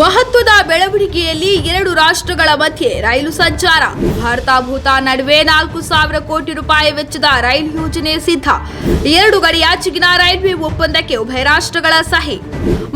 ಮಹತ್ವದ ಬೆಳವಣಿಗೆಯಲ್ಲಿ ಎರಡು ರಾಷ್ಟ್ರಗಳ ಮಧ್ಯೆ ರೈಲು ಸಂಚಾರ. ಭಾರತ, ಭೂತಾನ್ ನಡುವೆ ನಾಲ್ಕು ಸಾವಿರ ಕೋಟಿ ರೂಪಾಯಿ ವೆಚ್ಚದ ರೈಲು ಯೋಜನೆ ಸಿದ್ಧ. ಎರಡು ಗಡಿಯಾಚೆಗಿನ ರೈಲ್ವೆ ಒಪ್ಪಂದಕ್ಕೆ ಉಭಯ ರಾಷ್ಟ್ರಗಳ ಸಹಿ.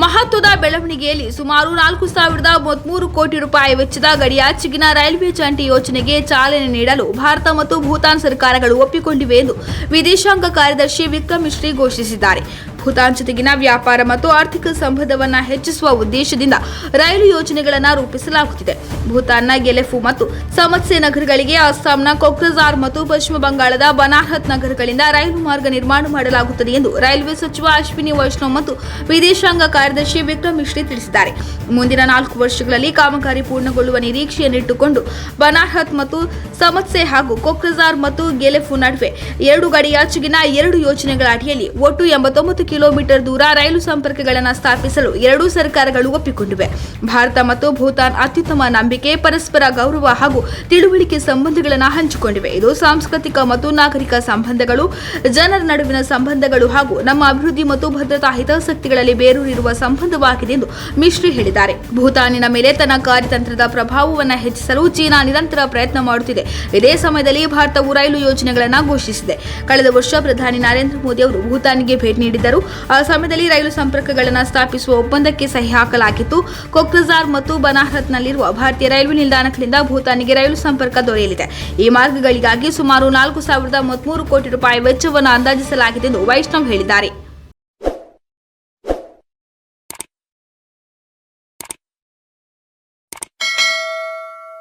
ಮಹತ್ವದ ಬೆಳವಣಿಗೆಯಲ್ಲಿ ಸುಮಾರು ನಾಲ್ಕು ಸಾವಿರದ ಮೂವತ್ಮೂರು ಕೋಟಿ ರೂಪಾಯಿ ವೆಚ್ಚದ ಗಡಿಯಾಚೆಗಿನ ರೈಲ್ವೆ ಜಂಟಿ ಯೋಜನೆಗೆ ಚಾಲನೆ ನೀಡಲು ಭಾರತ ಮತ್ತು ಭೂತಾನ್ ಸರ್ಕಾರಗಳು ಒಪ್ಪಿಕೊಂಡಿವೆ ಎಂದು ವಿದೇಶಾಂಗ ಕಾರ್ಯದರ್ಶಿ ವಿಕ್ರಮ್ ಮಿಶ್ರಿ ಘೋಷಿಸಿದ್ದಾರೆ. ಭೂತಾನ್ ಜೊತೆಗಿನ ವ್ಯಾಪಾರ ಮತ್ತು ಆರ್ಥಿಕ ಸಂಬಂಧವನ್ನು ಹೆಚ್ಚಿಸುವ ಉದ್ದೇಶದಿಂದ ರೈಲು ಯೋಜನೆಗಳನ್ನು ರೂಪಿಸಲಾಗುತ್ತಿದೆ. ಭೂತಾನ್ನ ಗೆಲೆಫು ಮತ್ತು ಸಮತ್ಸೆ ನಗರಗಳಿಗೆ ಅಸ್ಸಾಂನ ಕೊಕ್ರಜಾರ್ ಮತ್ತು ಪಶ್ಚಿಮ ಬಂಗಾಳದ ಬನಾರ್ಹತ್ ನಗರಗಳಿಂದ ರೈಲು ಮಾರ್ಗ ನಿರ್ಮಾಣ ಮಾಡಲಾಗುತ್ತದೆ ಎಂದು ರೈಲ್ವೆ ಸಚಿವ ಅಶ್ವಿನಿ ವೈಷ್ಣವ್ ಮತ್ತು ವಿದೇಶಾಂಗ ಕಾರ್ಯದರ್ಶಿ ವಿಕ್ರಮ್ ಮಿಶ್ರಿ ತಿಳಿಸಿದ್ದಾರೆ. ಮುಂದಿನ ನಾಲ್ಕು ವರ್ಷಗಳಲ್ಲಿ ಕಾಮಗಾರಿ ಪೂರ್ಣಗೊಳ್ಳುವ ನಿರೀಕ್ಷೆಯನ್ನಿಟ್ಟುಕೊಂಡು ಬನಾರ್ಹತ್ ಮತ್ತು ಸಮತ್ಸೆ ಹಾಗೂ ಕೊಕ್ರಜಾರ್ ಮತ್ತು ಗೆಲೆಫು ನಡುವೆ ಎರಡು ಗಡಿಯಾಚೆಗಿನ ಎರಡು ಯೋಜನೆಗಳ ಅಡಿಯಲ್ಲಿ ಒಟ್ಟು ಎಂಬತ್ತೊಂಬತ್ತು ಕಿಲೋಮೀಟರ್ ದೂರ ರೈಲು ಸಂಪರ್ಕಗಳನ್ನು ಸ್ಥಾಪಿಸಲು ಎರಡೂ ಸರ್ಕಾರಗಳು ಒಪ್ಪಿಕೊಂಡಿವೆ. ಭಾರತ ಮತ್ತು ಭೂತಾನ್ ಅತ್ಯುತ್ತಮ ನಂಬಿಕೆ, ಪರಸ್ಪರ ಗೌರವ ಹಾಗೂ ತಿಳುವಳಿಕೆ ಸಂಬಂಧಗಳನ್ನು ಹಂಚಿಕೊಂಡಿವೆ. ಇದು ಸಾಂಸ್ಕೃತಿಕ ಮತ್ತು ನಾಗರಿಕ ಸಂಬಂಧಗಳು, ಜನರ ನಡುವಿನ ಸಂಬಂಧಗಳು ಹಾಗೂ ನಮ್ಮ ಅಭಿವೃದ್ಧಿ ಮತ್ತು ಭದ್ರತಾ ಹಿತಾಸಕ್ತಿಗಳಲ್ಲಿ ಬೇರೂರಿರುವ ಸಂಬಂಧವಾಗಿದೆ ಎಂದು ಮಿಶ್ರಿ ಹೇಳಿದ್ದಾರೆ. ಭೂತಾನಿನ ಮೇಲೆ ತನ್ನ ಕಾರ್ಯತಂತ್ರದ ಪ್ರಭಾವವನ್ನು ಹೆಚ್ಚಿಸಲು ಚೀನಾ ನಿರಂತರ ಪ್ರಯತ್ನ ಮಾಡುತ್ತಿದೆ. ಇದೇ ಸಮಯದಲ್ಲಿ ಭಾರತವು ರೈಲು ಯೋಜನೆಗಳನ್ನು ಘೋಷಿಸಿದೆ. ಕಳೆದ ವರ್ಷ ಪ್ರಧಾನಿ ನರೇಂದ್ರ ಮೋದಿ ಅವರು ಭೂತಾನಿಗೆ ಭೇಟಿ ನೀಡಿದ್ದರು. ಆ ಸಮಯದಲ್ಲಿ ರೈಲು ಸಂಪರ್ಕಗಳನ್ನು ಸ್ಥಾಪಿಸುವ ಒಪ್ಪಂದಕ್ಕೆ ಸಹಿ ಹಾಕಲಾಗಿತ್ತು. ಕೊಕ್ರಜಾರ್ ಮತ್ತು ಬನಾರತ್ನಲ್ಲಿರುವ ಭಾರತೀಯ ರೈಲ್ವೆ ನಿಲ್ದಾಣಗಳಿಂದ ಭೂತಾನಿಗೆ ರೈಲು ಸಂಪರ್ಕ ದೊರೆಯಲಿದೆ. ಈ ಮಾರ್ಗಗಳಿಗಾಗಿ ಸುಮಾರು ನಾಲ್ಕು ಸಾವಿರದ ಮೂವತ್ಮೂರು ಕೋಟಿ ರೂಪಾಯಿ ವೆಚ್ಚವನ್ನು ಅಂದಾಜಿಸಲಾಗಿದೆ ಎಂದು ವೈಷ್ಣವ್ ಹೇಳಿದ್ದಾರೆ.